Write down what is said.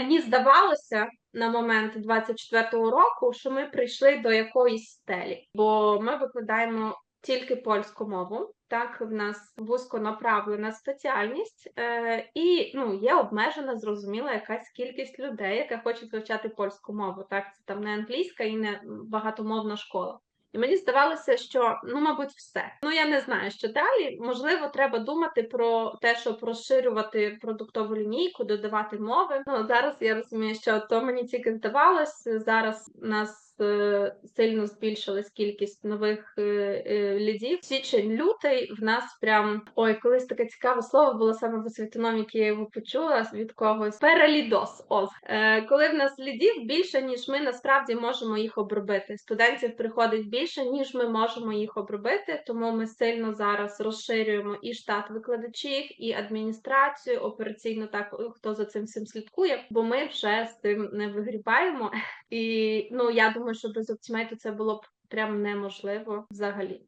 мені здавалося на момент 24-го року, що ми прийшли до якоїсь стелі, бо ми викладаємо тільки польську мову. Так, в нас вузьконаправлена спеціальність, е, і ну, є обмежена, зрозуміла якась кількість людей, яка хочуть вивчати польську мову. Так, це там не англійська і не багатомовна школа. І мені здавалося, що ну, мабуть, все. Ну я не знаю, що далі. Можливо, треба думати про те, щоб розширювати продуктову лінійку, додавати мови. Ну зараз я розумію, що то мені тільки здавалось. Зараз нас сильно збільшилась кількість нових е, е, лідів. Січень, лютий в нас прям ой, колись таке цікаве слово було саме в освітономіки, я його почула від когось. Перелідос. Ось е, коли в нас лідів більше, ніж ми насправді можемо їх обробити. Студентів приходить більше, ніж ми можемо їх обробити. Тому ми сильно зараз розширюємо і штат викладачів, і адміністрацію, операційно так хто за цим всім слідкує, бо ми вже з цим не вигрібаємо. І ну я думаю, що без оптимейту це було б прям неможливо взагалі.